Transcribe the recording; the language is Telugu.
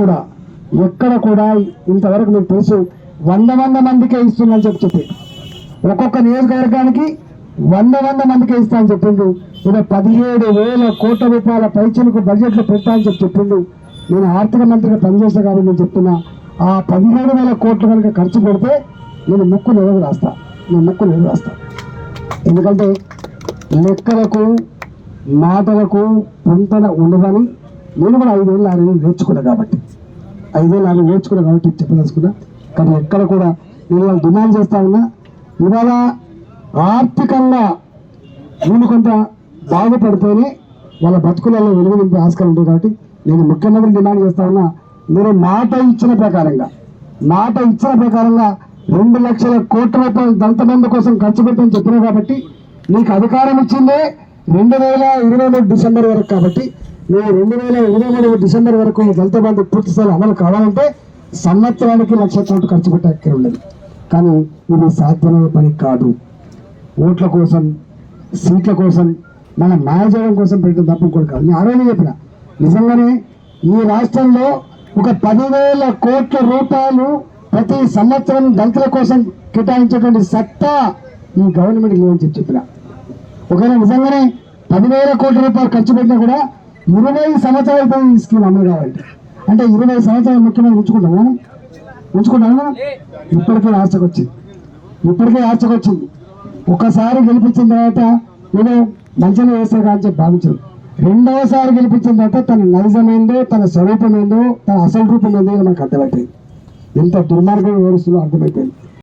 కూడా ఎక్కడ కూడా ఇంతవరకు మీకు తెలుసు వంద వంద మందికే ఇస్తుందని చెప్పి చెప్పి. ఒక్కొక్క నియోజకవర్గానికి వంద వంద మందికే ఇస్తా అని చెప్పిండు. ఇలా పదిహేడు వేల కోట్ల రూపాయల పైచలకు బడ్జెట్లో పెడతా అని చెప్పి చెప్పిండు. నేను ఆర్థిక మంత్రిగా పనిచేస్తా కాబట్టి నేను చెప్తున్నా. ఆ పదిహేడు వేల కోట్లు కనుక ఖర్చు పెడితే నేను ముక్కు నిలవ రాస్తా. నేను ముక్కు నిలవ రాస్తా. ఎందుకంటే లెక్కలకు మాటలకు పొంతన ఉండదని నేను కూడా ఐదేళ్ళు ఆయన నేర్చుకున్నా కాబట్టి. ఐదేళ్ళు ఆరు నేర్చుకున్నా కాబట్టి చెప్పదలుచుకున్నా. కానీ ఎక్కడ కూడా నేను వాళ్ళు డిమాండ్ చేస్తా ఉన్నా ఇవాళ ఆర్థికంగా నేను కొంత బాగుపడితేనే వాళ్ళ బతుకులలో వెలుగు నింపే ఆస్కారం ఉంటుంది కాబట్టి నేను ముఖ్యమంత్రి డిమాండ్ చేస్తా ఉన్నా. మీరు మాట ఇచ్చిన ప్రకారంగా మాట ఇచ్చిన ప్రకారంగా రెండు లక్షల కోట్ల రూపాయలు దళిత బంధు కోసం ఖర్చు పెట్టని చెప్పినా కాబట్టి నీకు అధికారం ఇచ్చిందే రెండు వేల ఇరవై మూడు డిసెంబర్ వరకు కాబట్టి నువ్వు రెండు వేల ఇరవై మూడు డిసెంబర్ వరకు ఈ దళిత బంధు పూర్తి స్థాయి అమలు కావాలంటే సంవత్సరానికి లక్ష కోట్లు ఖర్చు పెట్టే అక్కడ ఉండదు కానీ ఇది సాధ్యమయ్యే పని కాదు. ఓట్ల కోసం సీట్ల కోసం మన మాయ చేయడం కోసం పెట్టడం తప్ప కూడా కాదు. నేను ఆరోగ్యం చెప్పిన నిజంగానే ఈ రాష్ట్రంలో ఒక పదివేల కోట్ల రూపాయలు ప్రతి సంవత్సరం దళితుల కోసం కేటాయించేటువంటి సత్తా ఈ గవర్నమెంట్ లేదని చెప్పి చెప్పిన. ఒకవేళ నిజంగానే పదివేల కోట్ల రూపాయలు ఖర్చు పెట్టినా కూడా ఇరవై సంవత్సరాలతో ఈ స్కీమ్ అమలు కావాలంటే. అంటే ఇరవై సంవత్సరాలు ముఖ్యమంత్రి ఉంచుకుంటాము? ఉంచుకుంటాము? ఇప్పటికే ఆశకు వచ్చింది ఇప్పటికే ఆశకు వచ్చింది ఒకసారి గెలిపించిన తర్వాత నేను మంచిగా వేస్తారు కానీ చెప్పి భావించరు. రెండవసారి గెలిపించిన తర్వాత తన నైజమైందో తన స్వరూపమైందో తన అసలు రూపం ఏందో మనకు అర్థమైపోయింది. ఎంత దుర్మార్గం వివరిస్తుందో అర్థమైపోయింది.